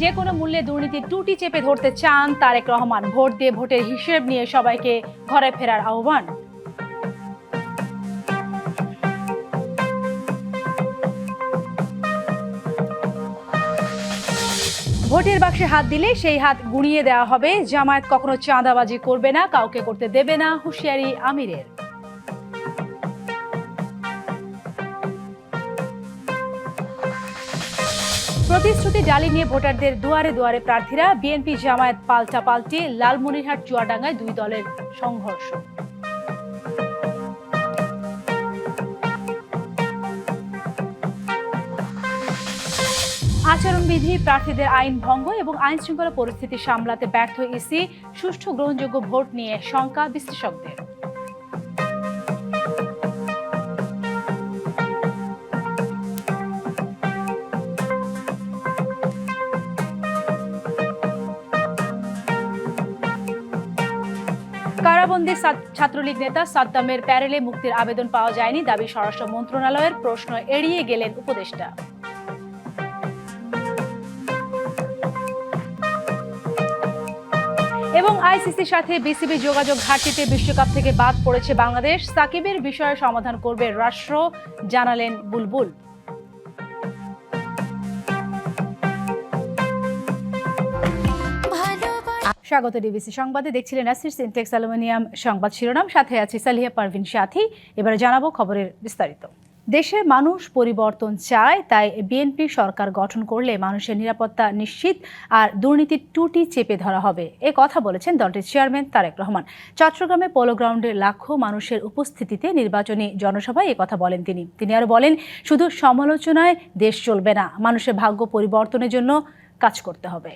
যে কোনো মূল্যে দুর্নীতি টুটি চেপে ধরতে চান তারেক রহমান, ভোট দিয়ে ভোটের হিসেব নিয়ে সবাইকে ঘরে ফেরার আহ্বান। ভোটের বাক্সে হাত দিলে সেই হাত গুঁড়িয়ে দেওয়া হবে। জামায়াত কখনো চাঁদাবাজি করবে না, কাউকে করতে দেবে না, হুঁশিয়ারি আমিরের। প্রতিশ্রুতি ডালি নিয়ে ভোটারদের দুয়ারে দুয়ারে প্রার্থীরা বিএনপি জামায়াত পাল্টা পাল্টি লালমনিরহাট, চুয়াডাঙ্গায় দুই দলের সংঘর্ষ। আচরণবিধি, প্রার্থীদের আইন ভঙ্গ এবং আইন শৃঙ্খলা পরিস্থিতি সামলাতে ব্যর্থ ইসি সুষ্ঠু গ্রহণযোগ্য ভোট নিয়ে শঙ্কা বিশ্লেষকদের। কারাবন্দী ছাত্রলীগ নেতা সাদ্দামের প্যারেলে মুক্তির আবেদন পাওয়া যায়নি। দাবি স্বরাষ্ট্র মন্ত্রণালয়ের প্রশ্ন এড়িয়ে গেলেন উপদেষ্টা। এবং আইসিসির সাথে বিসিবি যোগাযোগ ঘাটতিতে বিশ্বকাপ থেকে বাদ পড়েছে বাংলাদেশ। সাকিবের বিষয়ে সমাধান করবে রাষ্ট্র, জানালেন বুলবুল। স্বাগত ডিবিসি সংবাদে। দেখছিলেন নাসির সিনটেক্স অ্যালুমিনিয়াম সংবাদ শিরোনাম। সাথে আছে সালিহা পারভিন সাথী। এবারে জানাব খবরের বিস্তারিত। দেশের মানুষ পরিবর্তন চায়, তাই বিএনপি সরকার গঠন করলে মানুষের নিরাপত্তা নিশ্চিত আর দুর্নীতির টুটি চেপে ধরা হবে। এ কথা বলেছেন দলটির চেয়ারম্যান তারেক রহমান। চট্টগ্রামে পোলো গ্রাউন্ডে লাখো মানুষের উপস্থিতিতে নির্বাচনী জনসভায় কথা বলেন তিনি। তিনি আরও বলেন, শুধু সমালোচনায় দেশ চলবে না, মানুষের ভাগ্য পরিবর্তনের জন্য কাজ করতে হবে।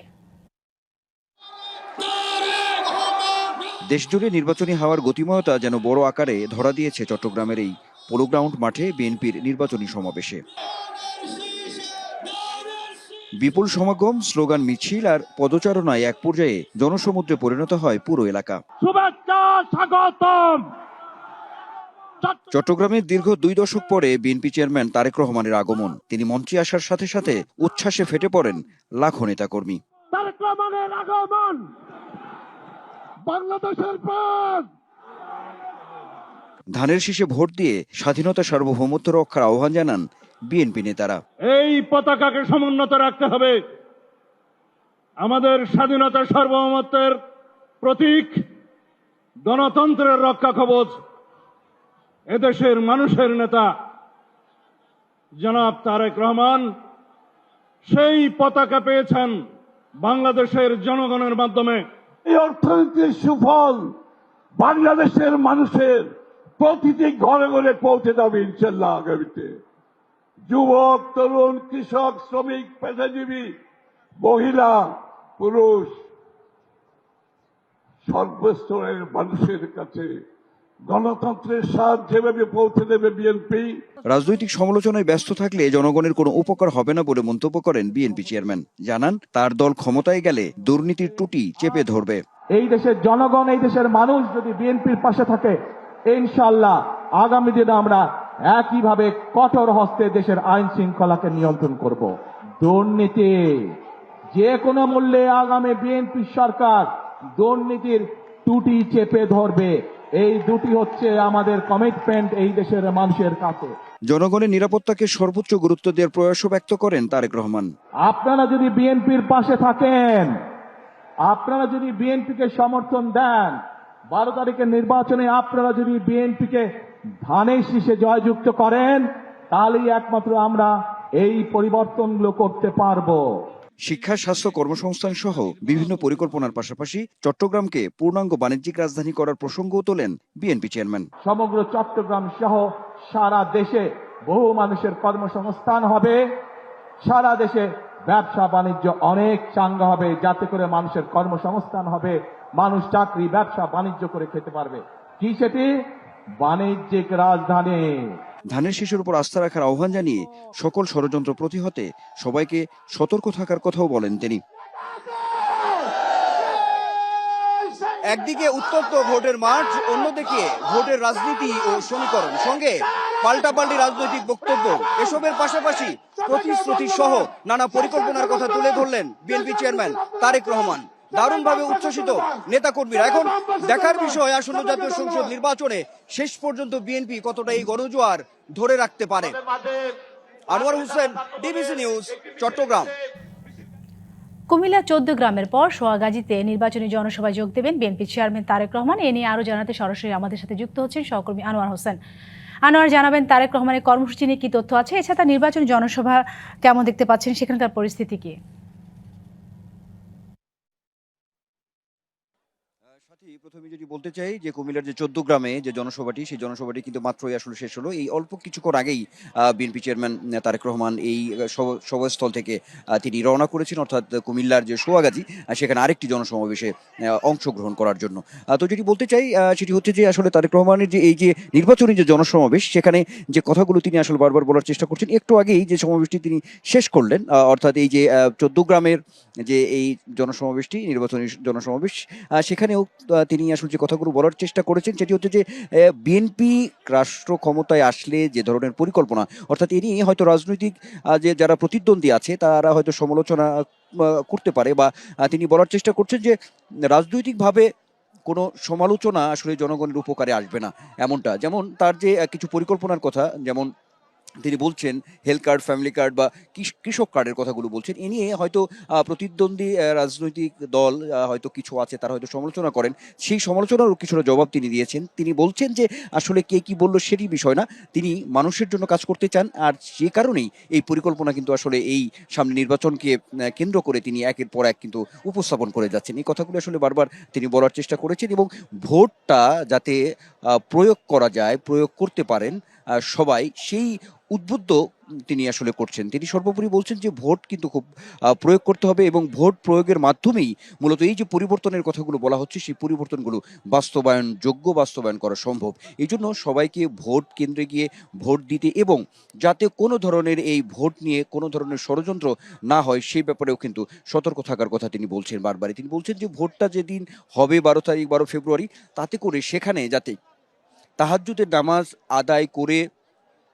দেশজুড়ে নির্বাচনী হাওয়ার গতিময়তা যেন বড় আকারে ধরা দিয়েছে চট্টগ্রামের এই পোলো গ্রাউন্ড মাঠে বিএনপির নির্বাচনী সমাবেশে। বিপুল সমাগম স্লোগান মিছিল আর পদচারণায় এক পর্যায়ে জনসমুদ্রে পরিণত হয় পুরো এলাকা। চট্টগ্রামের দীর্ঘ দুই দশক পরে বিএনপি চেয়ারম্যান তারেক রহমানের আগমন। তিনি মঞ্চে আসার সাথে সাথে উচ্ছ্বাসে ফেটে পড়েন লাখো নেতাকর্মী। তারেক রহমানের আগমন। বাংলাদেশের প্রাণ! ধানের শীষে ভোট দিয়ে স্বাধীনতা সার্বভৌমত্ব রক্ষার আহ্বান জানান বিএনপি নেতারা। এই পতাকাকে সমুন্নত রাখতে হবে। আমাদের স্বাধীনতা সার্বভৌমত্বের প্রতীক গণতন্ত্রের রক্ষা কবচ এদেশের মানুষের নেতা জনাব তারেক রহমান সেই পতাকা পেয়েছেন বাংলাদেশের জনগণের মাধ্যমে। এই অর্থনীতির সুফল বাংলাদেশের মানুষের প্রতিটি ঘরে ঘরে পৌঁছে যাবে ইনশাল্লাহ আগামীতে। যুবক, তরুণ, কৃষক, শ্রমিক, পেশাজীবী, মহিলা, পুরুষ, সর্বস্তরের মানুষের কাছে গণতন্ত্রের স্বাদ যেভাবে পৌঁছে দেবে বিএনপি রাজনৈতিক সমালোচনায় ব্যস্ত থাকলে জনগণের কোনো উপকার হবে না বলে মন্তব্য করেন বিএনপি চেয়ারম্যান। জানান তার দল ক্ষমতায় গেলে দুর্নীতির টুটি চেপে ধরবে। এই দেশের জনগণ এই দেশের মানুষ যদি বিএনপির পাশে থাকে ইনশাল্লাহ আগামী দিনে আমরা একইভাবে কঠোর হস্তে দেশের আইন শৃঙ্খলাকে নিয়ন্ত্রণ করব। দুর্নীতি যে কোনো মূল্যে আগামী বিএনপি সরকার দুর্নীতির টুটি চেপে ধরবে। এই দুটি হচ্ছে আমাদের কমিটমেন্ট এই দেশের মানুষের কাছে। জনগণের নিরাপত্তাকে সর্বোচ্চ গুরুত্ব দেওয়ার প্রয়াসও ব্যক্ত করেন তারেক রহমান। আপনারা যদি বিএনপির পাশে থাকেন আপনারা যদি বিএনপিকে সমর্থন দেন বারো তারিখের নির্বাচনে আপনারা যদি বিএনপিকে ধানের শীষে জয়যুক্ত করেন তাহলেই একমাত্র আমরা এই পরিবর্তনগুলো করতে পারব। শিক্ষা, স্বাস্থ্য, কর্মসংস্থান সহ বিভিন্ন পরিকল্পনার পাশাপাশি চট্টগ্রামকে পূর্ণাঙ্গ বাণিজ্যিক রাজধানী করার প্রসঙ্গও তোলেন বিএনপি চেয়ারম্যান। সমগ্র চট্টগ্রাম সহ সারা দেশে বহু মানুষের কর্মসংস্থান হবে। সারা দেশে ব্যবসা বাণিজ্য অনেক চাঙ্গা হবে, যাতে করে মানুষের কর্মসংস্থান হবে। মানুষ চাকরি, ব্যবসা, বাণিজ্য করে খেতে পারবে। কি সেটি? বাণিজ্যিক রাজধানী। ধানের শিশুর উপর আস্থা রাখার আহ্বান জানিয়ে সকল ষড়যন্ত্র প্রতিহতে সবাইকে সতর্ক থাকার কথাও বলেন তিনি। একদিকে উত্তপ্ত ভোটের মাঠ, অন্যদিকে ভোটের রাজনীতি ও সমীকরণ। সঙ্গে পাল্টাপাল্টি রাজনৈতিক বক্তব্য। এসবের পাশাপাশি প্রতিশ্রুতি সহ নানা পরিকল্পনার কথা তুলে ধরলেন বিএনপি চেয়ারম্যান তারেক রহমান। দারুণভাবে উচ্ছ্বসিত নেতাকর্মীরা। এখন দেখার বিষয় আসন্ন জাতীয় সংসদ নির্বাচনে শেষ পর্যন্ত বিএনপি কতটা এই গণজোয়ার ধরে রাখতে পারে? Anwar Hossain, DBC news, Chattogram. Comilla চোদ্দ গ্রামের পর সোয়াগাজীতে নির্বাচনী জনসভায় যোগ দেবেন বিএনপি চেয়ারম্যান তারেক রহমান। এ নিয়ে আরও জানাতে সরাসরি আমাদের সাথে যুক্ত হচ্ছেন সহকর্মী আনোয়ার হোসেন। আনোয়ার, জানাবেন তারেক রহমানের কর্মসূচি নিয়ে কি তথ্য আছে? এছাড়া নির্বাচনী জনসভা কেমন দেখতে পাচ্ছেন? সেখানকার পরিস্থিতি কি সাথী প্রথমে যদি বলতে চাই যে কুমিল্লার যে চোদ্দ গ্রামে যে জনসভাটি সেই জনসভাটি কিন্তু মাত্রই আসলে শেষ হলো। এই অল্প কিছুক্ষণ আগেই বিএনপি চেয়ারম্যান তারেক রহমান এই সভ- সভাস্থল থেকে তিনি রওনা করেছেন অর্থাৎ কুমিল্লার যে সোয়াগাজী সেখানে আরেকটি জনসমাবেশে অংশগ্রহণ করার জন্য। তো যেটি বলতে চাই সেটি হচ্ছে যে আসলে তারেক রহমানের যে এই যে নির্বাচনী যে জনসমাবেশ সেখানে যে কথাগুলো তিনি আসলে বারবার বলার চেষ্টা করছেন একটু আগেই যে সমাবেশটি তিনি শেষ করলেন অর্থাৎ এই যে চোদ্দ গ্রামের যে এই জনসমাবেশটি নির্বাচনী জনসমাবেশ সেখানেও আহ, তিনি আসলে যে কথাগুলো বলার চেষ্টা করেছেন, সেটি হচ্ছে যে বিএনপি রাষ্ট্র ক্ষমতায় আসলে যে ধরনের পরিকল্পনা, অর্থাৎ এ নিয়ে হয়তো রাজনৈতিক যে যারা প্রতিদ্বন্দ্বী আছে, তারা হয়তো সমালোচনা করতে পারে বা তিনি বলার চেষ্টা করছেন যে, রাজনৈতিকভাবে কোনো সমালোচনা আসলে জনগণের উপকারে আসবে না, এমনটা। যেমন তার যে কিছু পরিকল্পনার কথা, যেমন তিনি বলছেন হেলথ কার্ড ফ্যামিলি কার্ড বা কৃষক কার্ডের কথাগুলো বলছেন, এ নিয়ে হয়তো প্রতিদ্বন্দ্বী রাজনৈতিক দল হয়তো কিছু আছে তারা হয়তো সমালোচনা করেন। সেই সমালোচনারও কিছুটা জবাব তিনি দিয়েছেন। তিনি বলছেন যে, আসলে কে কি বলল সেটি বিষয় না। তিনি মানুষের জন্য কাজ করতে চান, আর সে কারণেই এই পরিকল্পনা কিন্তু আসলে এই সামনে নির্বাচনকে কেন্দ্র করে তিনি একের পর এক কিন্তু উপস্থাপন করে যাচ্ছেন। এই কথাগুলো আসলে বারবার তিনি বলার চেষ্টা করেছেন এবং ভোটটা যাতে প্রয়োগ করা যায়, প্রয়োগ করতে পারেন সবাই সেই উদ্বুদ্ধ তিনি আসলে করছেন। তিনি সর্বোপরি বলছেন যে ভোট কিন্তু খুব প্রয়োগ করতে হবে এবং ভোট প্রয়োগের মাধ্যমেই মূলত এই যে পরিবর্তনের কথাগুলো বলা হচ্ছে, সেই পরিবর্তনগুলো বাস্তবায়ন যোগ্য বাস্তবায়ন করা সম্ভব। এই জন্য সবাইকে ভোট কেন্দ্রে গিয়ে ভোট দিতে এবং যাতে কোনো ধরনের এই ভোট নিয়ে কোনো ধরনের ষড়যন্ত্র না হয়, সেই ব্যাপারেও কিন্তু সতর্ক থাকার কথা তিনি বলছেন বারবারই। তিনি বলছেন যে ভোটটা যেদিন হবে বারো তারিখ, বারো ফেব্রুয়ারি, তাতে করে সেখানে যাতে তাহাজ্জুদের নামাজ আদায় করে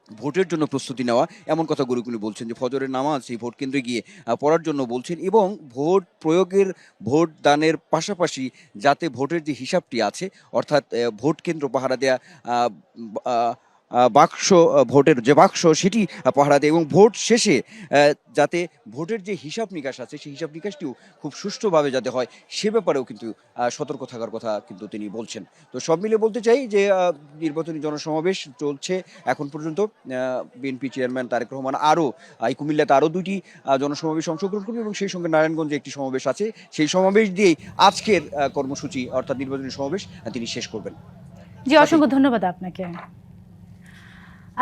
ভোটের জন্য প্রস্তুতি নেওয়া, এমন কথা গুরুগুলি বলছেন যে ফজরের নামাজ এই ভোট কেন্দ্রে গিয়ে পড়ার জন্য বলছেন এবং ভোট প্রয়োগের ভোট দানের পাশাপাশি যাতে ভোটের যে হিসাবটি আছে, অর্থাৎ ভোট কেন্দ্র পাহারা দেয়া বাক্স ভোটের যে বাক্স সেটি পাহারা দেয়। এবং ভোট শেষে যাতে ভোটের যে হিসাব নিকাশ আছে সেই হিসাব নিকাশটিও খুব সুষ্ঠুভাবে যাতে হয় সে ব্যাপারেও কিন্তু সতর্ক থাকার কথা কিন্তু তিনি বলছেন। তো সব মিলে বলতে চাই যে নির্বাচনী জনসমাবেশ চলছে এখন পর্যন্ত। বিএনপি চেয়ারম্যান তারেক রহমান আরও এই কুমিল্লাতে আরও দুটি জনসমাবেশ অংশগ্রহণ করবে এবং সেই সঙ্গে নারায়ণগঞ্জে একটি সমাবেশ আছে। সেই সমাবেশ দিয়েই আজকের কর্মসূচি অর্থাৎ নির্বাচনী সমাবেশ তিনি শেষ করবেন। জি অসংখ্য ধন্যবাদ আপনাকে।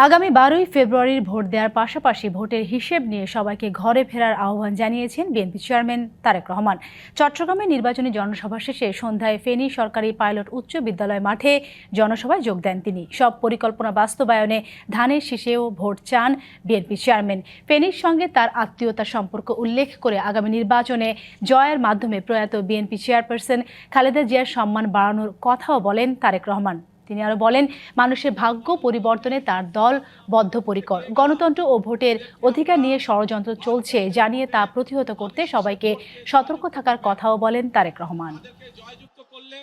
আগামী বারোই ফেব্রুয়ারির ভোট দেওয়ার পাশাপাশি ভোটের হিসেব নিয়ে সবাইকে ঘরে ফেরার আহ্বান জানিয়েছেন বিএনপি চেয়ারম্যান তারেক রহমান। চট্টগ্রামে নির্বাচনী জনসভা শেষে সন্ধ্যায় ফেনী সরকারি পাইলট উচ্চ বিদ্যালয় মাঠে জনসভায় যোগ দেন তিনি। সব পরিকল্পনা বাস্তবায়নে ধানের শীষেও ভোট চান বিএনপি চেয়ারম্যান। ফেনীর সঙ্গে তার আত্মীয়তার সম্পর্ক উল্লেখ করে আগামী নির্বাচনে জয়ের মাধ্যমে প্রয়াত বিএনপি চেয়ারপারসন খালেদা জিয়ার সম্মান বাড়ানোর কথাও বলেন তারেক রহমান। তিনি আরও বলেন, মানুষের ভাগ্য পরিবর্তনে তার দল বদ্ধপরিকর। গণতন্ত্র ও ভোটের অধিকার নিয়ে ষড়যন্ত্র চলছে, জানিয়ে তা প্রতিহত করতে সবাইকে সতর্ক থাকার কথাও বলেন তারেক রহমান। জয়যুক্ত করলে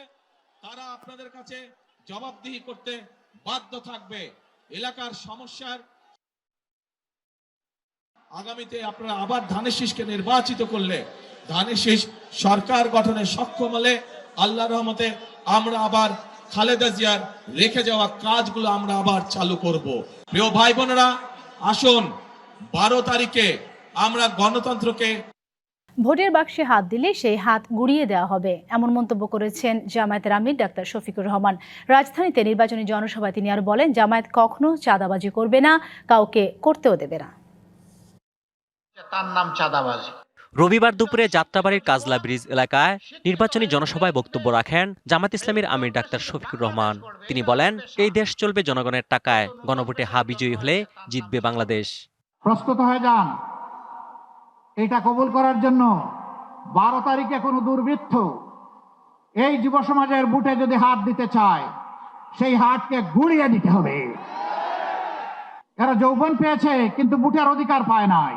তারা আপনাদের কাছে জবাবদিহি করতে বাধ্য থাকবে। এলাকার সমস্যার আগামীতে আপনারা আবার ধানের শীষকে নির্বাচিত করলে ধানের শীষ সরকার গঠনে সক্ষম হলে আল্লাহ রহমতে আমরা আবার খালেদা জিয়ার রেখে যাওয়া কাজগুলো আমরা আবার চালু করব। প্রিয় ভাই বোনেরা আসুন বারো তারিখে আমরা গণতন্ত্রকে ভোটের বাক্সে হাত দিলে সেই হাত গুড়িয়ে দেওয়া হবে। এমন মন্তব্য করেছেন জামায়াতের আমির ডাক্তার শফিকুর রহমান। রাজধানীতে নির্বাচনী জনসভায় তিনি আর বলেন জামায়াত কখনো চাঁদাবাজি করবে না কাউকে করতেও দেবে না। তার নাম চাঁদাবাজি। রবিবার দুপুরে যাত্রাবাড়ির কাজলা ব্রিজ এলাকায় নির্বাচনী জনসভায় বক্তব্য রাখেন জামাত ইসলামীর আমির ডাক্তার শফিকুর রহমান। তিনি বলেন, এই দেশ চলবে জনগণের টাকায়, গণভোটে হা বিজয়ী হলে জিতবে বাংলাদেশ। প্রস্তুত হয়ে যান। এটা কবুল করার জন্য বারো তারিখে কোনো দুর্বৃত্ত এই যুব সমাজের বুটে যদি হাত দিতে চায়, সেই হাতকে গুড়িয়ে দিতে হবে। এরা যৌবন পেয়েছে, কিন্তু বুটের অধিকার পায় নাই।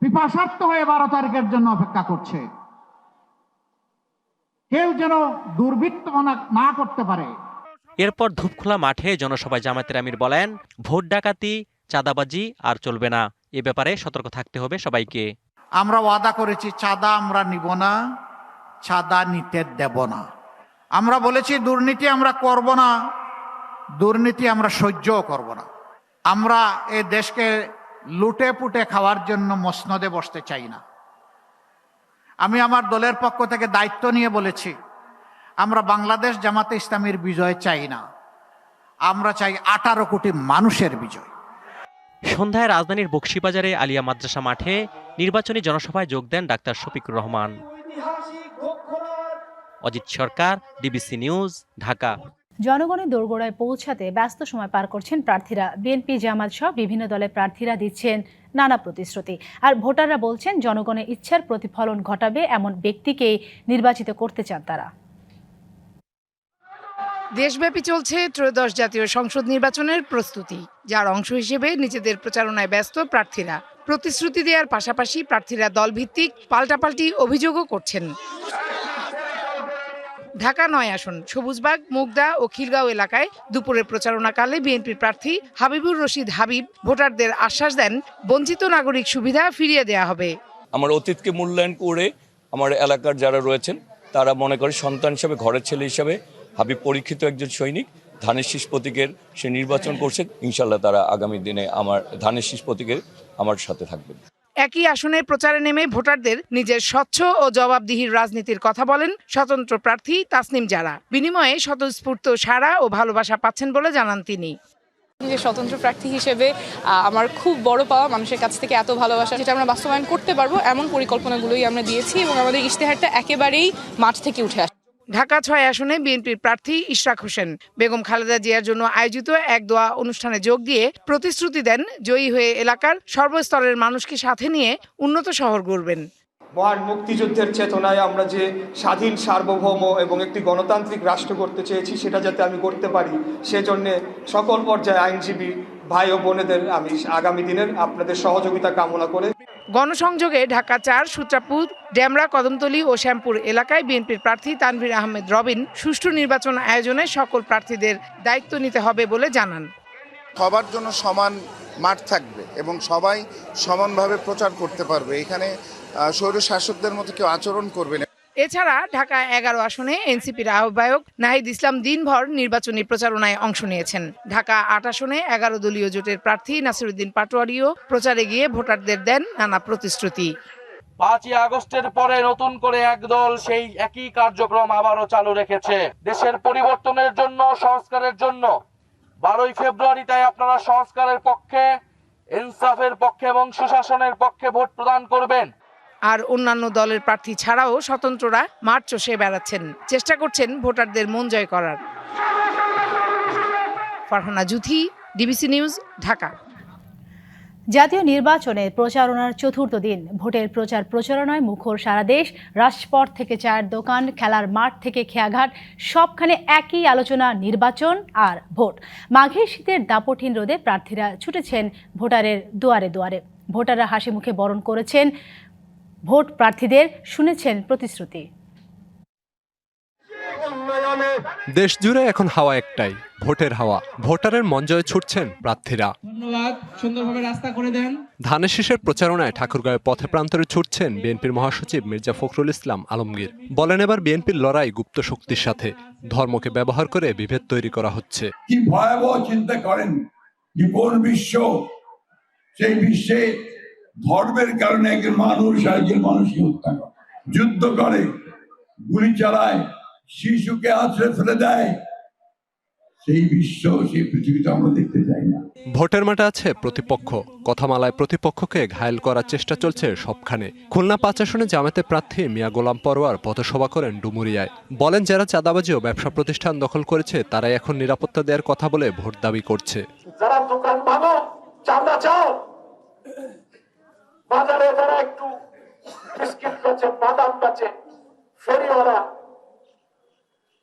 পিপাসার্থ হয়ে বারো তারিখের জন্য অপেক্ষা করছে। কেউ যেন দুর্বৃত্ত না- না করতে পারে। এরপর ধূপখোলা মাঠে জনসভায় জামায়াতের আমির বলেন ভোট ডাকাতি চাঁদাবাজি আর চলবে না। এ ব্যাপারে সতর্ক থাকতে হবে সবাইকে। আমরা ওয়াদা করেছি চাঁদা আমরা নিব না চাঁদা নিতে দেব না। আমরা বলেছি দুর্নীতি আমরা করব না দুর্নীতি আমরা সহ্যও করব না। আমরা এ দেশকে লুটে পুটে খাওয়ার জন্য মসনদে বসতে চাই না। আমি আমার দলের পক্ষ থেকে দায়িত্ব নিয়ে বলেছি আমরা বাংলাদেশ জামাতে ইসলামের বিজয় চাই না। আমরা চাই আঠারো কোটি মানুষের বিজয়। সন্ধ্যায় রাজধানীর বক্সিবাজারে আলিয়া মাদ্রাসা মাঠে নির্বাচনী জনসভায় যোগ দেন doctor Shafiqur Rahman. Ajit Sarkar DBC news Dhaka. জনগণের দোরগোড়ায় পৌঁছাতে ব্যস্ত সময় পার করছেন প্রার্থীরা। বিএনপি, জামাত সহ বিভিন্ন দলের প্রার্থীরা দিচ্ছেন নানা প্রতিশ্রুতি। আর ভোটাররা বলছেন, জনগণের ইচ্ছার প্রতিফলন ঘটাবে এমন ব্যক্তিকেই নির্বাচিত করতে চান তারা। দেশব্যাপী চলছে ত্রয়োদশ জাতীয় সংসদ নির্বাচনের প্রস্তুতি, যার অংশ হিসেবে নিজেদের প্রচারণায় ব্যস্ত প্রার্থীরা। প্রতিশ্রুতি দেওয়ার পাশাপাশি প্রার্থীরা দলভিত্তিক পাল্টাপাল্টি অভিযোগও করছেন। ঢাকা নয় আসন, সবুজবাগ, মুগদা ও খিলগাঁও এলাকায় দুপুরের প্রচারণাকালে বিএনপির প্রার্থী হাবিবুর রশিদ হাবিব ভোটারদের আশ্বাস দেন, বঞ্চিত নাগরিক সুবিধা ফিরিয়ে দেওয়া হবে। আমার অতীতকে মূল্যায়ন করে আমার এলাকার যারা রয়েছেন, তারা মনে করে সন্তান হিসাবে, ঘরের ছেলে হিসাবে হাবিব পরীক্ষিত একজন সৈনিক, ধানের শীষ প্রতীকের সে নির্বাচন করছে ইনশাল্লাহ তারা আগামী দিনে আমার ধানের শীষ প্রতীকের আমার সাথে থাকবেন। একই আসনের প্রচারে নেমে ভোটারদের নিজের স্বচ্ছ ও জবাবদিহির রাজনীতির কথা বলেন স্বতন্ত্র প্রার্থী তাসনিম জারা। বিনিময়ে স্বতঃস্ফূর্ত সাড়া ও ভালোবাসা পাচ্ছেন বলে জানান তিনি। যে স্বতন্ত্র প্রার্থী হিসেবে আমার খুব বড় পাওয়া মানুষের কাছ থেকে এত ভালোবাসা যেটা আমরা বাস্তবায়ন করতে পারব, এমন পরিকল্পনাগুলোই আমরা দিয়েছি এবং আমাদের ইশতেহারটা একেবারেই মাঠ থেকে উঠে আসে ঢাকা ছয় আসনে বিএনপির প্রার্থী ইশরাক হোসেন। বেগম খালেদা জিয়ার জন্য আয়োজিত এক দোয়া অনুষ্ঠানে যোগ দিয়ে প্রতিশ্রুতি দেন জয়ী হয়ে এলাকার সর্বস্তরের মানুষকে সাথে নিয়ে উন্নত শহর গড়বেন। মহান মুক্তিযুদ্ধের চেতনায় আমরা যে স্বাধীন, সার্বভৌম এবং একটি গণতান্ত্রিক রাষ্ট্র করতে চেয়েছি, সেটা যাতে আমি করতে পারি, সেজন্যে সকল পর্যায়ে আইনজীবী ভাই ও বোনেদের আমি আগামী দিনের আপনাদের সহযোগিতা কামনা করে গণসংযোগে ঢাকা চার, সূত্রাপুর ড্যামরা কদমতলী ও শ্যামপুর এলাকায় বিএনপির প্রার্থী তানভীর আহমেদ রবিন সুষ্ঠু নির্বাচন আয়োজনে সকল প্রার্থীদের দায়িত্ব নিতে হবে বলে জানান। সবার জন্য সমান মাঠ থাকবে এবং সবাই সমানভাবে প্রচার করতে পারবে। এখানে শৈর শাসকদের মতো কেউ আচরণ করবে না। এছাড়া ঢাকা এগারো আসনে এনসিপির আহ্বায়ক নাহিদ ইসলাম দিনভর নির্বাচনী প্রচারণায় অংশ নিয়েছেন। ঢাকা আট আসনে এগারো দলীয় জোটের প্রার্থী নাসিরুদ্দিন পাটোয়ারিও প্রচারে গিয়ে ভোটারদের দেন নানা প্রতিশ্রুতি। পাঁচই আগস্টের পরে নতুন করে একদল সেই একই কার্যক্রম আবারও চালু রেখেছে। দেশের পরিবর্তনের জন্য, সংস্কারের জন্য। বারোই ফেব্রুয়ারি তাই আপনারা সংস্কারের পক্ষে, ইনসাফের পক্ষে এবং সুশাসনের পক্ষে ভোট প্রদান করবেন। আর অন্যান্য দলের প্রার্থী ছাড়াও স্বতন্ত্ররা মাঠ চষে বেড়াচ্ছেন। চেষ্টা করছেন ভোটারদের মন জয় করার। Farhana Juthi DBC news, Dhaka. জাতীয় নির্বাচনে প্রচারণার চতুর্থ দিন। ভোটের প্রচার প্রচারণায় মুখর সারা দেশ। রাজপথ থেকে চায়ের দোকান, খেলার মাঠ থেকে খেয়াঘাট, সবখানে একই আলোচনা, নির্বাচন আর ভোট। মাঘের শীতের দাপটহীন রোদে প্রার্থীরা ছুটেছেন ভোটারের দুয়ারে দুয়ারে। ভোটাররা হাসি মুখে বরণ করেছেন ভোট প্রার্থীদের শুনেছেন প্রতিশ্রুতি। দেশ জুড়ে এখন হাওয়া একটাই ভোটের হাওয়া। ভোটারের মন জয়ে ছুটছেন প্রার্থীরা। ধন্যবাদ সুন্দরভাবে রাস্তা করে দেন। ধানের শীষের প্রচারণায় ঠাকুরগাঁয়ে পথে প্রান্তরে ছুটছেন বিএনপির মহাসচিব মির্জা ফখরুল ইসলাম আলমগীর। বলেন এবার বিএনপির লড়াই গুপ্ত শক্তির সাথে ধর্মকে ব্যবহার করে বিভেদ তৈরি করা হচ্ছে। কি ভয়াবহ চিন্তা করেন কোন বিশ্ব সেই বিশ্বে ধর্মের কারণে একজন মানুষ আরেকজন মানুষকে হত্যা করে। যুদ্ধ করে গুলি চালায় শিশুকে আশ্রয় ফেলে দেয়। সেই বিশ্ব সেই পৃথিবীতে আমরা দেখতে চাই না। ভোটের মাঠে আছে প্রতিপক্ষ। কথামালায় প্রতিপক্ষকে ঘায়েল করার চেষ্টা চলছে সবখানে। খুলনা পাঁচ আসনে জামাতে প্রার্থী মিয়া গোলাম পরোয়ার পথসভা করেন ডুমুরিয়ায়। বলেন যারা চাঁদাবাজি ও ব্যবসা প্রতিষ্ঠান দখল করেছে তারাই এখন নিরাপত্তা দেওয়ার কথা বলে ভোট দাবি করছে। যারা দোকান ভাঙো চাঁদা চাও। বাজারে যারা একটু বিস্কিট বেচে বাদাম বেচে ফেরিওয়ালা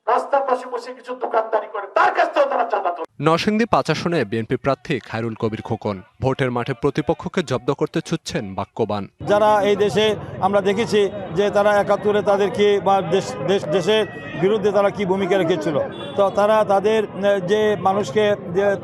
রাস্তার পাশে বসে কিছু দোকানদারি করে তার কাছ থেকেও তারা চাঁদা তোলে। নরসিংদী পাঁচ আসনে বিএনপি প্রার্থী খায়রুল কবির খোকন ভোটের মাঠে প্রতিপক্ষকে জব্দ করতে ছুটছেন বাক্যবান। যারা এই দেশে আমরা দেখেছি যে তারা একাত্তরে তাদেরকে বা দেশ দেশ- দেশের বিরুদ্ধে তারা কি ভূমিকা রেখেছিল? তো তারা তাদের যে মানুষকে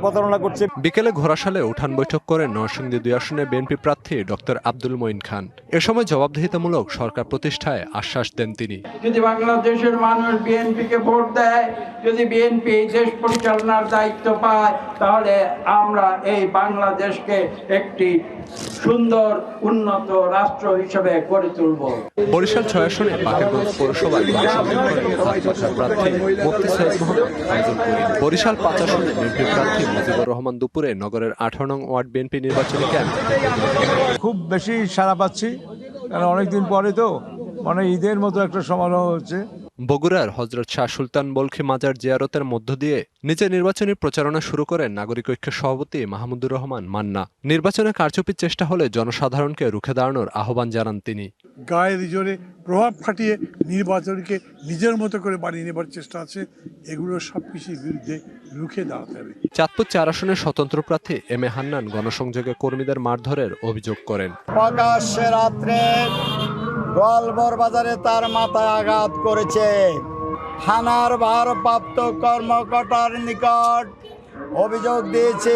প্রতারণা করছে বিকেলে ঘোড়াশালে উঠান বৈঠক করেন নরসিংদী দুই আসনে বিএনপি প্রার্থী ডক্টর আব্দুল মঈন খান। এ সময় জবাবদিহিতামূলক সরকার প্রতিষ্ঠায় আশ্বাস দেন তিনি। যদি বাংলাদেশের মানুষ বিএনপিকে ভোট দেয় যদি বিএনপি দেশ পরিচালনার দায়িত্ব পায় তাহলে আমরা এই বাংলাদেশকে একটি সুন্দর উন্নত রাষ্ট্র হিসেবে গড়ে তুলব। বরিশাল ছয় আসনে বাকেরগঞ্জ পৌরসভায় প্রার্থী মুফতি সৈয়দ মোহাম্মদ করিম। বরিশাল পাঁচ আসনে বিএনপি প্রার্থী মুজিবুর রহমান দুপুরে নগরের আঠারো নং ওয়ার্ড বিএনপি নির্বাচনী ক্যাম্প খুব বেশি সারা পাচ্ছি কারণ অনেকদিন পরে তো মানে ঈদের মতো একটা সমারোহ হচ্ছে। বগুড়ার হজরত শাহ সুলতান বলখি মাজার জিয়ারতের মধ্য দিয়ে নিজের নির্বাচনী প্রচারণা শুরু করেন নাগরিক ঐক্যের সভাপতি মাহমুদুর রহমান মান্না। নির্বাচনে কারচুপির চেষ্টা হলে জনসাধারণকে রুখে দাঁড়ানোর আহ্বান জানান তিনি। গায়ের জোরে প্রভাব খাটিয়ে নির্বাচনকে নিজের মতো করে বানিয়ে নেবার চেষ্টা আছে এগুলো সব কিছুর বিরুদ্ধে রুখে দাঁড়াতে হবে। চাঁদপুর চার আসনের স্বতন্ত্র প্রার্থী এম এ হান্নান গণসংযোগে কর্মীদের মারধরের অভিযোগ করেন। প্রকাশ্যে রাত্রে গোয়ালবর বাজারে তার মাথায় আঘাত করেছে। থানার ভারপ্রাপ্ত কর্মকর্তার নিকট অভিযোগ দিয়েছে।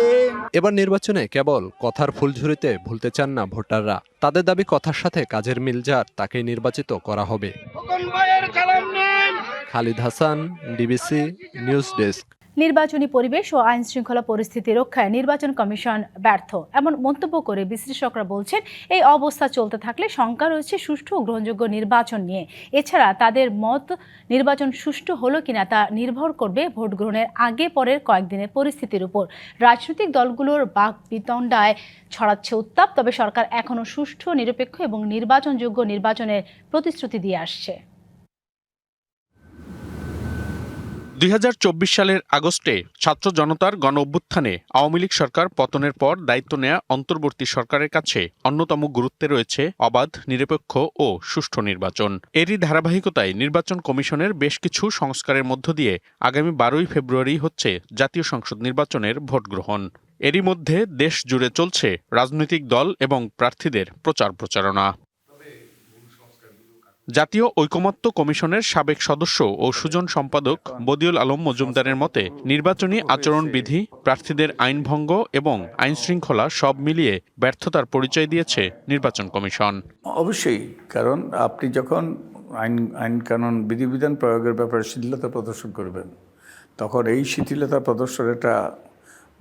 এবার নির্বাচনে কেবল কথার ফুলঝুরিতে ভুলতে চান না ভোটাররা। তাদের দাবি কথার সাথে কাজের মিল যার তাকেই নির্বাচিত করা হবে। Khalid Hasan DBC news desk. নির্বাচনী পরিবেশ ও আইন শৃঙ্খলা পরিস্থিতি রক্ষায় নির্বাচন কমিশন ব্যর্থ। এমন মন্তব্য করে বিশ্লেষকরা বলছেন, এই অবস্থা চলতে থাকলে শঙ্কা রয়েছে সুষ্ঠু ও গ্রহণযোগ্য নির্বাচন নিয়ে। এছাড়া তাদের মত নির্বাচন সুষ্ঠু হলো কিনা তা নির্ভর করবে ভোট গ্রহণের আগে পরের কয়েকদিনের পরিস্থিতির উপর। রাজনৈতিক দলগুলোর বাক বিতণ্ডায় ছড়াচ্ছে উত্তাপ, তবে সরকার এখনও সুষ্ঠু, নিরপেক্ষ এবং নির্বাচনযোগ্য নির্বাচনের প্রতিশ্রুতি দিয়ে আসছে। দুই হাজার চব্বিশ সালের আগস্টে ছাত্র জনতার গণ অভ্যুত্থানে আওয়ামী লীগ সরকার পতনের পর দায়িত্ব নেয়া অন্তর্বর্তী সরকারের কাছে অন্যতম গুরুত্বে রয়েছে অবাধ, নিরপেক্ষ ও সুষ্ঠু নির্বাচন। এরই ধারাবাহিকতায় নির্বাচন কমিশনের বেশ কিছু সংস্কারের মধ্য দিয়ে আগামী বারোই ফেব্রুয়ারি হচ্ছে জাতীয় সংসদ নির্বাচনের ভোট গ্রহণ। এরই মধ্যে দেশ জুড়ে চলছে রাজনৈতিক দল এবং প্রার্থীদের প্রচার প্রচারণা। জাতীয় ঐকমত্য কমিশনের সাবেক সদস্য ও সুজন সম্পাদক বদিউল আলম মজুমদারের মতে, নির্বাচনী আচরণবিধি, প্রার্থীদের আইনভঙ্গ এবং আইন শৃঙ্খলা সব মিলিয়ে ব্যর্থতার পরিচয় দিয়েছে নির্বাচন কমিশন। অবশ্যই, কারণ আপনি যখন আইন আইন কানুন বিধিবিধান প্রয়োগের ব্যাপারে শিথিলতা প্রদর্শন করবেন, তখন এই শিথিলতা প্রদর্শন একটা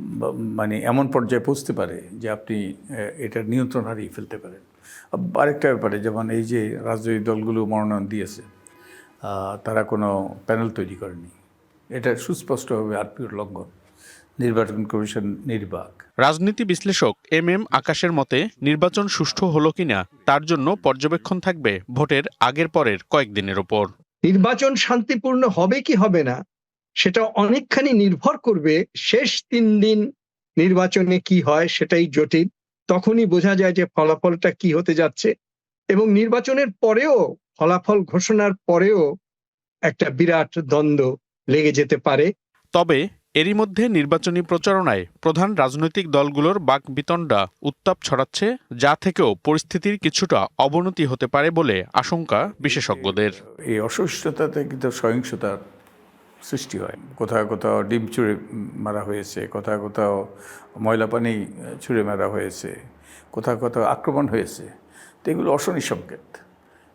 বা- মানে এমন পর্যায়ে পৌঁছতে পারে যে আপনি এটার নিয়ন্ত্রণ হারিয়ে ফেলতে পারেন। আরেকটা ব্যাপারে যেমন এই যে রাজনৈতিক দলগুলো মনোনয়ন দিয়েছে আহ, তারা কোনো প্যানেল তৈরি করেনি। এটা সুস্পষ্টভাবে আরপিওর লঙ্ঘন। নির্বাচন কমিশন নির্বাক। রাজনীতি বিশ্লেষক এম এম আকাশের মতে নির্বাচন সুষ্ঠু হলো কিনা তার জন্য পর্যবেক্ষণ থাকবে ভোটের আগের পরের কয়েকদিনের ওপর। নির্বাচন শান্তিপূর্ণ হবে কি হবে না সেটা অনেকখানি নির্ভর করবে শেষ তিন দিন নির্বাচনে কি হয় সেটাই জটিল। তখনই বোঝা যায় যে ফলাফলটা কি হতে যাচ্ছে। এবং নির্বাচনের পরেও ফলাফল ঘোষণার পরেও একটা বিরাট দ্বন্দ্ব লেগে যেতে পারে। তবে এরই মধ্যে নির্বাচনী প্রচারণায় প্রধান রাজনৈতিক দলগুলোর বাক বিতণ্ডা উত্তাপ ছড়াচ্ছে যা থেকেও পরিস্থিতির কিছুটা অবনতি হতে পারে বলে আশঙ্কা বিশেষজ্ঞদের। এই অসহিষ্ণুতাতে কিন্তু সহিংসতার সৃষ্টি হয়। কোথাও কোথাও ডিম ছুঁড়ে মারা হয়েছে কোথাও কোথাও ময়লা পানি ছুঁড়ে মারা হয়েছে কোথাও কোথাও আক্রমণ হয়েছে। তো এগুলো অশনি সংকেত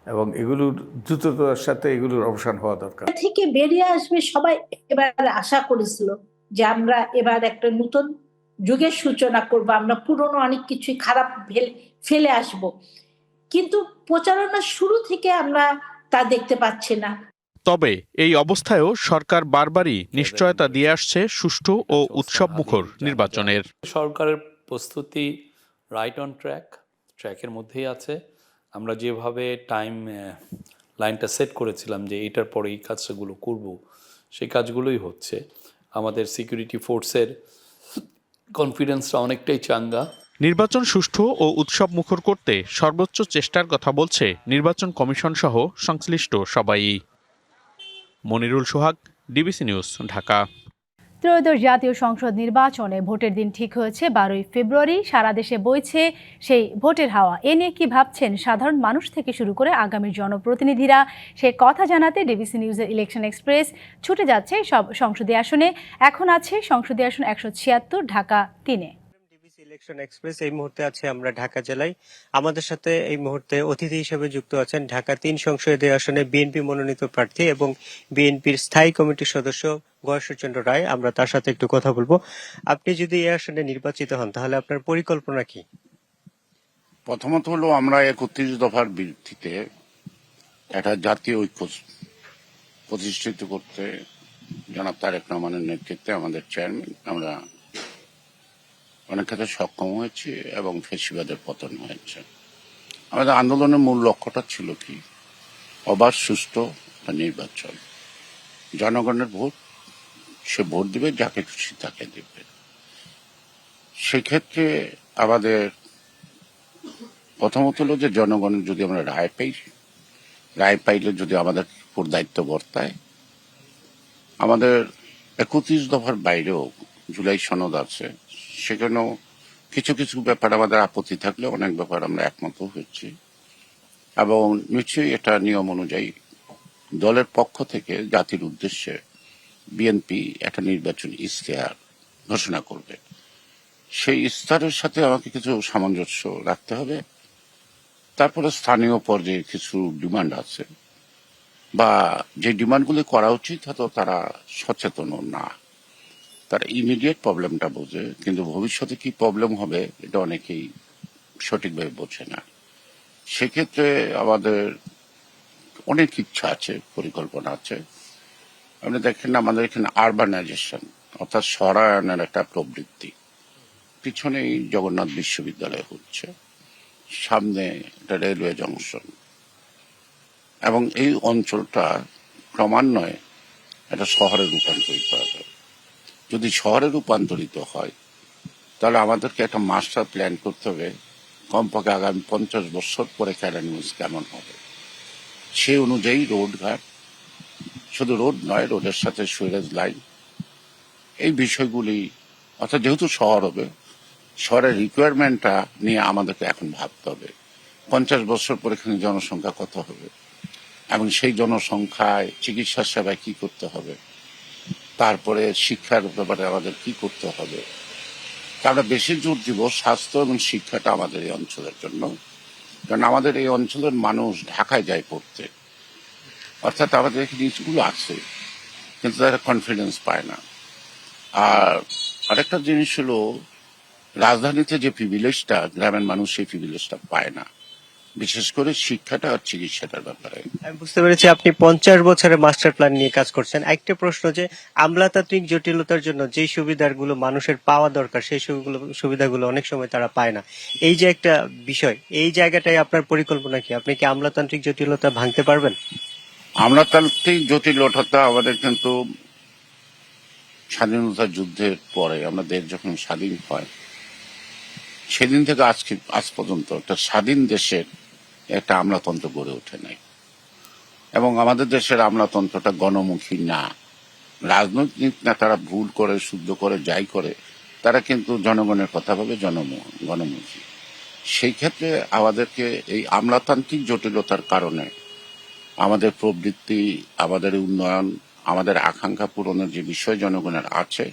এবং এগুলোর দ্রুততার সাথে এগুলোর অবসান হওয়া দরকার। থেকে বেরিয়ে আসবে সবাই এবার আশা করেছিল যে আমরা এবার একটা নতুন যুগের সূচনা করব আমরা পুরনো অনেক কিছুই খারাপ ফেলে ফেলে আসব। কিন্তু প্রচারণার শুরু থেকে আমরা তা দেখতে পাচ্ছি না। তবে এই অবস্থায়ও সরকার বারবারই নিশ্চয়তা দিয়ে আসছে সুষ্ঠু ও উৎসবমুখর নির্বাচনের। সরকারের প্রস্তুতি রাইট অন ট্র্যাক ট্র্যাকের মধ্যেই আছে। আমরা যেভাবে টাইম লাইনটা সেট করেছিলাম যে এটার পরে এই কাজগুলো করব সেই কাজগুলোই হচ্ছে। আমাদের সিকিউরিটি ফোর্সের কনফিডেন্সটা অনেকটাই চাঙ্গা। নির্বাচন সুষ্ঠু ও উৎসব মুখর করতে সর্বোচ্চ চেষ্টার কথা বলছে নির্বাচন কমিশন সহ সংশ্লিষ্ট সবাই। Monirul Sohag DBC news Dhaka. ত্রয়োদশ জাতীয় সংসদ নির্বাচনে ভোটের দিন ঠিক হয়েছে, বারোই ফেব্রুয়ারি। সারা দেশে বইছে সেই ভোটের হাওয়া। এ নিয়ে কি ভাবছেন সাধারণ মানুষ থেকে শুরু করে আগামীর জনপ্রতিনিধিরা? সে কথা জানাতে ডিবিসি নিউজের ইলেকশন এক্সপ্রেস ছুটে যাচ্ছে সব সংসদীয় আসনে। এখন আছে সংসদীয় আসন একশো ছিয়াত্তর, ঢাকা তিনে। ইলেকশন এক্সপ্রেস এই মুহূর্তে আছে আমরা ঢাকা জেলায়। আমাদের সাথে এই মুহূর্তে অতিথি হিসেবে যুক্ত আছেন ঢাকা তিন সংসদীয় আসনে বিএনপি মনোনীত প্রার্থী এবং বিএনপির স্থায়ী কমিটির সদস্য গয়েশ্বরচন্দ্র রায়। আমরা তার সাথে একটু কথা বলব। আপনি যদি এই আসনে নির্বাচিত হন, তাহলে আপনার পরিকল্পনা কি? প্রথমত হলো আমরা একত্রিশ দফার ভিত্তিতে একটা জাতীয় ঐক্য প্রতিষ্ঠিত করতে জনাব তারেক রহমানের নেতৃত্বে আমাদের চেয়ারম্যান আমরা অনেক ক্ষেত্রে সক্ষম হয়েছি এবং ফেসিবাদের পতন হয়েছে। আমাদের আন্দোলনের মূল লক্ষ্যটা ছিল কি? অবাধ সুস্থ নির্বাচন। জনগণের ভোট, সে ভোট দিবে, যাকে খুশি তাকে দেবে। সেক্ষেত্রে আমাদের প্রথমত হলো যে জনগণের যদি আমরা রায় পাই, রায় পাইলে যদি আমাদের উপর দায়িত্ব বর্তায়, আমাদের একত্রিশ দফার বাইরেও জুলাই সনদ আছে। সেখানেও কিছু কিছু ব্যাপার আমাদের আপত্তি থাকলে অনেক ব্যাপার আমরা একমত হয়েছি এবং নিশ্চয়ই এটা নিয়ম অনুযায়ী দলের পক্ষ থেকে জাতির উদ্দেশ্যে বিএনপি একটা নির্বাচনী ইশতেহার ঘোষণা করবে। সেই ইস্তারের সাথে আমাকে কিছু সামঞ্জস্য রাখতে হবে। তারপরে স্থানীয় পর্যায়ে কিছু ডিমান্ড আছে। বা যে ডিমান্ডগুলি করা উচিত হয়তো তারা সচেতন না। তারা ইমিডিয়েট প্রবলেমটা বোঝে, কিন্তু ভবিষ্যতে কি প্রবলেম হবে এটা অনেকেই সঠিকভাবে বোঝে না। সেক্ষেত্রে আমাদের অনেক ইচ্ছা আছে, পরিকল্পনা আছে। আপনি দেখেন আমাদের এখানে আরবানাইজেশন অর্থাৎ সরায়নের একটা প্রবৃত্তি। পিছনেই জগন্নাথ বিশ্ববিদ্যালয় হচ্ছে, সামনে একটা রেলওয়ে জংশন এবং এই অঞ্চলটা ক্রমান্বয়ে একটা শহরে রূপান্তরিত হবে যদি শহরে রূপান্তরিত হয়, তাহলে আমাদেরকে একটা মাস্টার প্ল্যান করতে হবে। কমপক্ষে আগামী পঞ্চাশ বছর পরে ক্যারানিউজ কেমন হবে? সেই অনুযায়ী রোড ঘাট, শুধু রোড নয়, রোডের সাথে সুরেজ লাইন এই বিষয়গুলি, অর্থাৎ যেহেতু শহর হবে, শহরের রিকোয়ারমেন্টটা নিয়ে আমাদেরকে এখন ভাবতে হবে। পঞ্চাশ বছর পরে এখানে জনসংখ্যা কত হবে? এবং সেই জনসংখ্যায় চিকিৎসা সেবায় কি করতে হবে? তারপরে শিক্ষার ব্যাপারে আমাদের কি করতে হবে? আমরা বেশি জোর দিব স্বাস্থ্য এবং শিক্ষাটা আমাদের এই অঞ্চলের জন্য। কারণ আমাদের এই অঞ্চলের মানুষ ঢাকায় যায় পড়তে। অর্থাৎ আমাদের এখানে স্কুল আছে, কিন্তু তারা কনফিডেন্স পায় না। আর আরেকটা জিনিস হলো, রাজধানীতে যে প্রিভিলেজটা গ্রামের মানুষ সেই প্রিভিলেজটা পায় না। বিশেষ করে শিক্ষাটা আর চিকিৎসাটার ব্যাপারে। আমি বুঝতে পেরেছি আপনি পঞ্চাশ বছরের মাস্টার প্ল্যান নিয়ে কাজ করছেন। একটা প্রশ্ন যে আমলাতান্ত্রিক জটিলতার জন্য যেই সুবিধাগুলো মানুষের পাওয়া দরকার সেই সুবিধাগুলো সুবিধাগুলো অনেক সময় তারা পায় না। এই যে একটা বিষয় এই জায়গাটায় আপনার পরিকল্পনা কি? আপনি কি আমলাতান্ত্রিক জটিলতা ভাঙতে পারবেন? আমলাতান্ত্রিক জটিলতা আমাদের কিন্তু স্বাধীনতা যুদ্ধের পরে আমরা দেশ যখন স্বাধীন হয় সেদিন থেকে আজকে আজ পর্যন্ত একটা স্বাধীন দেশের একটা আমলাতন্ত্র গড়ে ওঠে নাই। এবং আমাদের দেশের আমলাতন্ত্রটা গণমুখী না। রাজনৈতিক নেতারা ভুল করে, শুদ্ধ করে, যাই করে, তারা কিন্তু জনগণের কথা ভাবে গণমুখী। সেই ক্ষেত্রে আমাদেরকে এই আমলাতান্ত্রিক জটিলতার কারণে আমাদের প্রবৃত্তি, আমাদের উন্নয়ন, আমাদের আকাঙ্ক্ষা পূরণের যে বিষয় জনগণের আছে,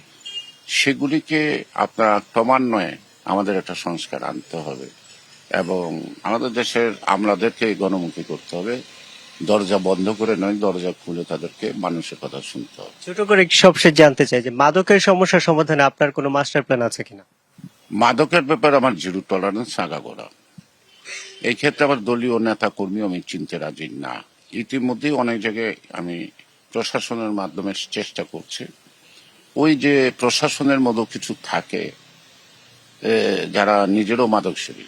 সেগুলিকে আপনার ক্রমান্বয়ে আমাদের একটা সংস্কার আনতে হবে। এবং আমাদের দেশের আমলাদেরকে গণমুখী করতে হবে। দরজা বন্ধ করে নয় দরজা খুলে তাদেরকে মানুষের কথা শুনতে হবে। ছোট করে সবশেষ জানতে চাই যে মাদকের সমস্যা সমাধানে আপনার কোনো মাস্টার প্ল্যান আছে কিনা? মাদকের ব্যাপারে আমার জিরো টলারেন্স আগাগোড়া এই ক্ষেত্রে আমার দলীয় নেতা কর্মী আমি চিনতে রাজি না। ইতিমধ্যেই অনেক জায়গায় আমি প্রশাসনের মাধ্যমে চেষ্টা করছি। ওই যে প্রশাসনের মতো কিছু থাকে যারা নিজেরও মাদক সেবী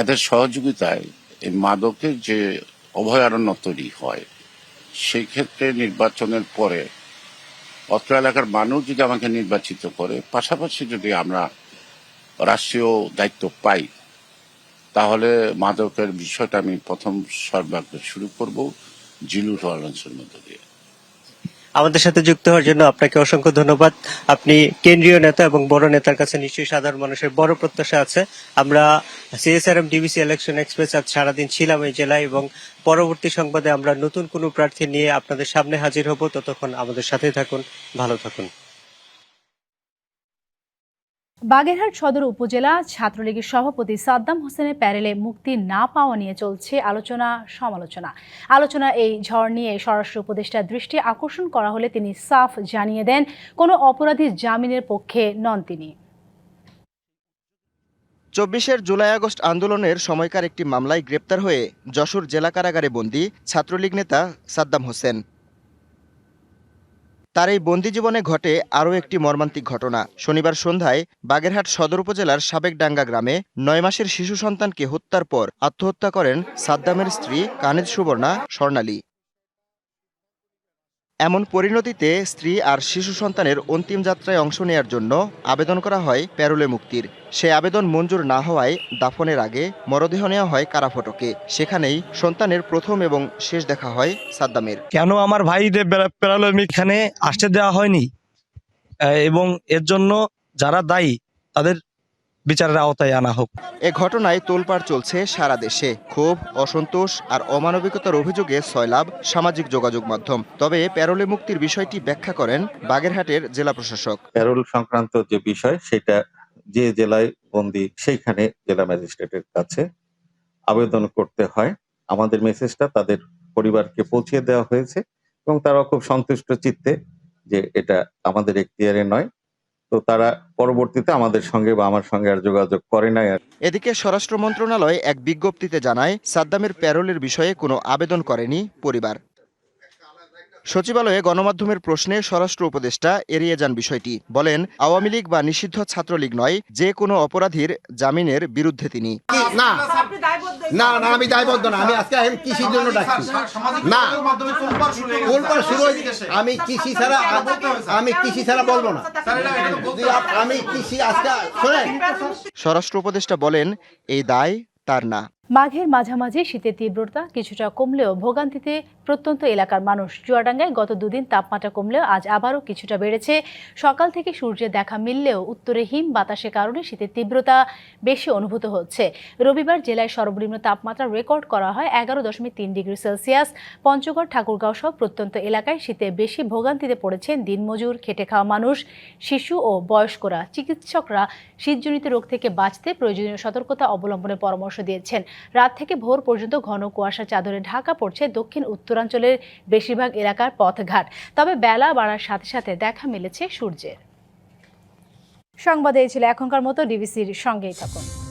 এদের সহযোগিতায় এই মাদকের যে অভয়ারণ্য তৈরি হয়, সেই ক্ষেত্রে নির্বাচনের পরে অত্র এলাকার মানুষ যদি আমাকে নির্বাচিত করে, পাশাপাশি যদি আমরা রাষ্ট্রীয় দায়িত্ব পাই, তাহলে মাদকের বিষয়টা আমি প্রথম সর্বাগ্রে শুরু করব জিলু টলারেন্সের মধ্য দিয়ে। আমাদের সাথে যুক্ত হওয়ার জন্য আপনাকে অসংখ্য ধন্যবাদ। আপনি কেন্দ্রীয় নেতা এবং বড় নেতার কাছে নিশ্চয়ই সাধারণ মানুষের বড় প্রত্যাশা আছে। আমরা সিএসআরএম ডিবিসি ইলেকশন এক্সপ্রেস আজ সারাদিন ছিলাম এই জেলায় এবং পরবর্তী সংবাদে আমরা নতুন কোনো প্রার্থী নিয়ে আপনাদের সামনে হাজির হব। ততক্ষণ আমাদের সাথে থাকুন, ভালো থাকুন। বাগেরহাট সদর উপজেলা ছাত্রলীগের সভাপতি সাদ্দাম হোসেনের প্যারেলে মুক্তি না পাওয়া নিয়ে চলছে আলোচনা, সমালোচনা। আলোচনা এই ঝড় নিয়ে স্বরাষ্ট্র উপদেষ্টার দৃষ্টি আকর্ষণ করা হলে তিনি সাফ জানিয়ে দেন, কোনো অপরাধী জামিনের পক্ষে নন তিনি। চব্বিশের জুলাই আগস্ট আন্দোলনের সময়কার একটি মামলায় গ্রেপ্তার হয়ে যশোর জেলা কারাগারে বন্দী ছাত্রলীগ নেতা সাদ্দাম হোসেন। তার এই বন্দি জীবনে ঘটে আরও একটি মর্মান্তিক ঘটনা। শনিবার সন্ধ্যায় বাগেরহাট সদর উপজেলার সাবেকডাঙ্গা গ্রামে নয় মাসের শিশু সন্তানকে হত্যার পর আত্মহত্যা করেন সাদ্দামের স্ত্রী কানিজ সুবর্ণা স্বর্ণালী। এমন পরিণতিতে স্ত্রী আর শিশু সন্তানের অন্তিম যাত্রায় অংশ নেয়ার জন্য আবেদন করা হয় প্যারোলে মুক্তির। সে আবেদন মঞ্জুর না হওয়ায় দাফনের আগে মরদেহ নেওয়া হয় কারাফটকে। সেখানেই সন্তানের প্রথম এবং শেষ দেখা হয় সাদ্দামের। কেন আমার ভাইদের প্যারালমি এখানে আসতে দেওয়া হয়নি? এবং এর জন্য যারা দায়ী, তাদের বিচারের আওতায় আনা হোক। এ ঘটনায় তোলপাড় চলছে সারা দেশে। ক্ষোভ অসন্তোষ আর অমানবিকতার অভিযোগে সয়লাভ সামাজিক যোগাযোগ মাধ্যম। তবে প্যারোলে মুক্তির বিষয়টি ব্যাখ্যা করেন বাগেরহাটের জেলা প্রশাসক। প্যারোল সংক্রান্ত যে বিষয় সেটা যে জেলায় বন্দি সেইখানে জেলা ম্যাজিস্ট্রেটের কাছে আবেদন করতে হয়। আমাদের মেসেজটা তাদের পরিবারকে পৌঁছে দেওয়া হয়েছে এবং তারা খুব সন্তুষ্ট চিত্তে যে এটা আমাদের এখতিয়ারে নয়। তো তারা পরবর্তীতে আমাদের সঙ্গে বা আমার সঙ্গে আর যোগাযোগ করে নাই আর। এদিকে স্বরাষ্ট্র মন্ত্রণালয় এক বিজ্ঞপ্তিতে জানায়, সাদ্দামের প্যারোলের বিষয়ে কোনো আবেদন করেনি পরিবার। সচিবালয়ে গণমাধ্যমের প্রশ্নে স্বরাষ্ট্র উপদেষ্টা এড়িয়ে যান বিষয়টি বলেন আওয়ামী লীগ বা নিষিদ্ধ ছাত্রলীগ নয় যে কোনো অপরাধীর জামিনের বিরুদ্ধে তিনি না না না আমি দায়বদ্ধ না আমি আজকে আমি কৃষির জন্য ডাকছি না আমি কৃষি ছাড়া আমি কৃষি ছাড়া বলব না আমি কৃষি আজকে শোনেন স্বরাষ্ট্র উপদেষ্টা বলেন এই দায় তার না মাঘের মাঝামাঝি শীতের তীব্রতা কিছুটা কমলেও ভোগান্তিতে প্রত্যন্ত এলাকার মানুষ চুয়াডাঙ্গায় গত দুদিন তাপমাত্রা কমলেও আজ আবারও কিছুটা বেড়েছে। সকাল থেকে সূর্যের দেখা মিললেও উত্তরে হিম বাতাসের কারণে শীতের তীব্রতা বেশি অনুভূত হচ্ছে। রবিবার জেলায় সর্বনিম্ন তাপমাত্রা রেকর্ড করা হয় এগারো দশমিক তিন ডিগ্রি সেলসিয়াস। পঞ্চগড়, ঠাকুরগাঁও সহ প্রত্যন্ত এলাকায় শীতে বেশি ভোগান্তিতে পড়েছেন দিনমজুর, খেটে খাওয়া মানুষ, শিশু ও বয়স্করা। চিকিৎসকরা শীতজনিত রোগ থেকে বাঁচতে প্রয়োজনীয় সতর্কতা অবলম্বনের পরামর্শ দিয়েছেন। রাত থেকে ভোর পর্যন্ত ঘন কুয়াশা চাদরে ঢাকা পড়ছে দক্ষিণ উত্তরাঞ্চলের বেশিরভাগ এলাকার পথঘাট। তবে বেলা বাড়ার সাথে সাথে দেখা মিলেছে সূর্যের। সংবাদে ছিল এখনকার মতো ডিবিসির সঙ্গেই থাকুন।